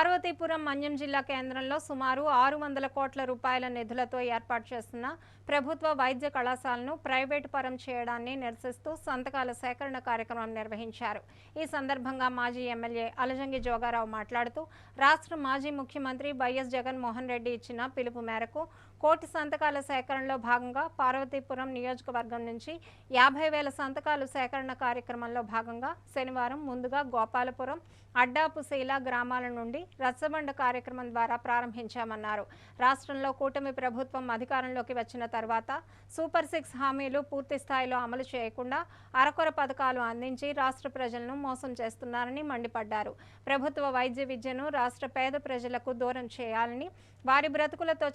పార్వతీపురం మన్యం జిల్లా కేంద్రంలో సుమారు ఆరు వందల కోట్ల రూపాయల నిధులతో ఏర్పాటు చేస్తున్న ప్రభుత్వ వైద్య కళాశాలను ప్రైవేటు పరం చేయడాన్ని నిరసిస్తూ సంతకాల సేకరణ కార్యక్రమం నిర్వహించారు. ఈ సందర్భంగా మాజీ ఎమ్మెల్యే అలజంగి జోగారావు మాట్లాడుతూ రాష్ట్ర మాజీ ముఖ్యమంత్రి వైఎస్ జగన్మోహన్ రెడ్డి ఇచ్చిన పిలుపు మేరకు కోటి సంతకాల సేకరణలో భాగంగా పార్వతీపురం నియోజకవర్గం నుంచి యాభై వేల సంతకాలు సేకరణ కార్యక్రమంలో భాగంగా శనివారం ముందుగా గోపాలపురం అడ్డాపుశీల గ్రామాల నుండి రచ్చబండ కార్యక్రమం ద్వారా ప్రారంభించామన్నారు. రాష్ట్రంలో కూటమి ప్రభుత్వం అధికారంలోకి వచ్చిన తర్వాత సూపర్ సిక్స్ హామీలు పూర్తి స్థాయిలో అమలు చేయకుండా అరకొర పథకాలు అందించి రాష్ట్ర ప్రజలను మోసం చేస్తున్నారని మండిపడ్డారు. ప్రభుత్వ వైద్య విద్యను రాష్ట్ర పేద ప్రజలకు దూరం చేయాలని వారి బ్రతుకులతో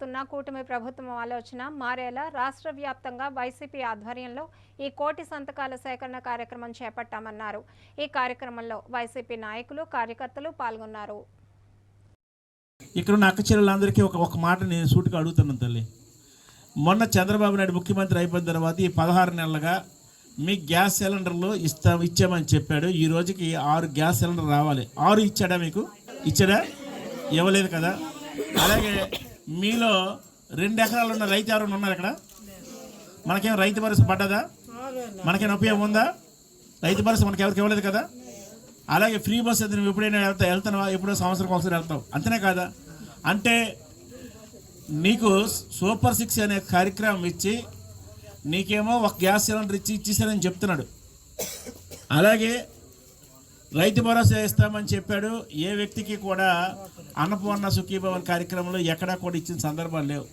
చెలగాటమాడుతున్న కూటమి ప్రభుత్వం ఆలోచన మారేలా రాష్ట్ర వ్యాప్తంగా వైసీపీ ఆధ్వర్యంలో ఈ కోటి సంతకాల సేకరణ కార్యక్రమం చేపట్టామన్నారు. ఈ కార్యక్రమంలో వైసీపీ నాయకులు కార్యకర్తలు పాల్గొన్నారు. ఇక్కడ ఉన్న అక్కచెల్లెలందరికీ ఒక ఒక మాట నేను సూటిగా అడుగుతున్నాను తల్లి. మొన్న చంద్రబాబు నాయుడు ముఖ్యమంత్రి అయిపోయిన తర్వాత ఈ పదహారు నెలలుగా మీ గ్యాస్ సిలిండర్లు ఇస్తా ఇచ్చామని చెప్పాడు. ఈ రోజుకి ఆరు గ్యాస్ సిలిండర్ రావాలి. ఆరు ఇచ్చాడా మీకు? ఇచ్చాడా? ఇవ్వలేదు కదా. అలాగే మీలో రెండు ఎకరాలు ఉన్న రైతు ఎవరైనా ఉన్నారు ఇక్కడ? మనకేం రైతు భరోసా పడ్డదా? మనకేం ఉపయోగం ఉందా? రైతు భరోసా మనకి ఎవరికి ఇవ్వలేదు కదా? అలాగే ఫ్రీ బస్ అయితే నువ్వు ఎప్పుడైనా వెళ్తా వెళ్తావా ఎప్పుడో సంవత్సరం ఒకసారి వెళ్తావు. అంతనే కాదా? అంటే నీకు సూపర్ సిక్స్ అనే కార్యక్రమం ఇచ్చి నీకేమో ఒక గ్యాస్ సిలిండర్ ఇచ్చి ఇచ్చేసానని చెప్తున్నాడు. అలాగే రైతు భరోసా ఇస్తామని చెప్పాడు. ఏ వ్యక్తికి కూడా అన్నపూర్ణ సుఖీభవన్ కార్యక్రమంలో ఎక్కడా కూడా ఇచ్చిన సందర్భాలు లేవు.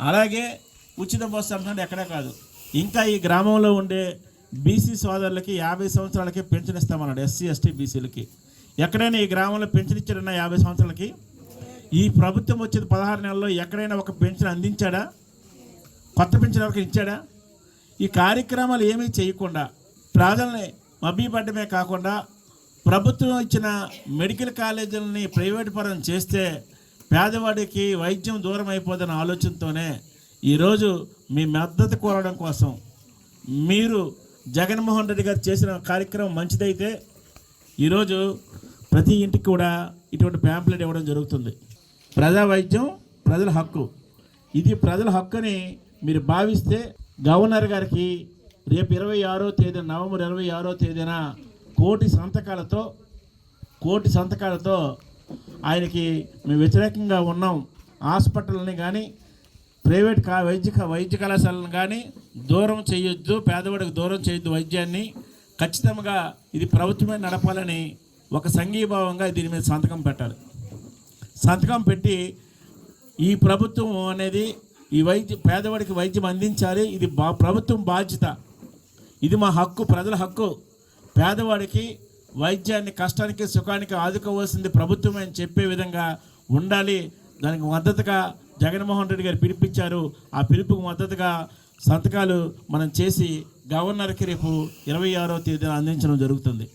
అలాగే ఉచిత బస్సు అంటున్నాడు ఎక్కడా కాదు. ఇంకా ఈ గ్రామంలో ఉండే బీసీ సోదరులకి యాభై సంవత్సరాలకి పెన్షన్ ఇస్తామన్నాడు ఎస్సీ ఎస్టీ బీసీలకి. ఎక్కడైనా ఈ గ్రామంలో పెన్షన్ ఇచ్చాడన్నా యాభై సంవత్సరాలకి? ఈ ప్రభుత్వం వచ్చిన పదహారు నెలల్లో ఎక్కడైనా ఒక పెన్షన్ అందించాడా? కొత్త పెన్షన్ ఎవరికి ఇచ్చాడా? ఈ కార్యక్రమాలు ఏమీ చేయకుండా ప్రజల్ని మభ్యపడ్డమే కాకుండా ప్రభుత్వం ఇచ్చిన మెడికల్ కాలేజీలని ప్రైవేట్ పరం చేస్తే పేదవాడికి వైద్యం దూరం అయిపోదన్న ఆలోచనతోనే ఈరోజు మీ మద్దతు కోరడం కోసం మీరు జగన్మోహన్ రెడ్డి గారు చేసిన కార్యక్రమం మంచిదైతే ఈరోజు ప్రతి ఇంటికి కూడా ఇటువంటి ప్యాంప్లెట్ ఇవ్వడం జరుగుతుంది. ప్రజా వైద్యం ప్రజల హక్కు. ఇది ప్రజల హక్కుని మీరు భావిస్తే గవర్నర్ గారికి రేపు ఇరవై ఆరో తేదీన నవంబర్ ఇరవై ఆరో తేదీన కోటి సంతకాలతో కోటి సంతకాలతో ఆయనకి మేము వ్యతిరేకంగా ఉన్నాం. హాస్పిటల్ని కానీ ప్రైవేట్ కా వైద్య వైద్య కళాశాలను కానీ దూరం చేయొద్దు పేదవాడికి దూరం చేయొద్దు వైద్యాన్ని. ఖచ్చితంగా ఇది ప్రభుత్వమే నడపాలని ఒక సంఘీభావంగా దీని మీద సంతకం పెట్టాలి. సంతకం పెట్టి ఈ ప్రభుత్వం అనేది ఈ వైద్య పేదవాడికి వైద్యం అందించాలి. ఇది బా ప్రభుత్వం బాధ్యత. ఇది మా హక్కు ప్రజల హక్కు. పేదవాడికి వైద్యాన్ని కష్టానికి సుఖానికి ఆదుకోవాల్సింది ప్రభుత్వమే అని చెప్పే విధంగా ఉండాలి. దానికి మద్దతుగా జగన్మోహన్ రెడ్డి గారు పిలిపించారు. ఆ పిలుపుకు మద్దతుగా సంతకాలు మనం చేసి గవర్నర్కి రేపు ఇరవై ఆరో తేదీన అందించడం జరుగుతుంది.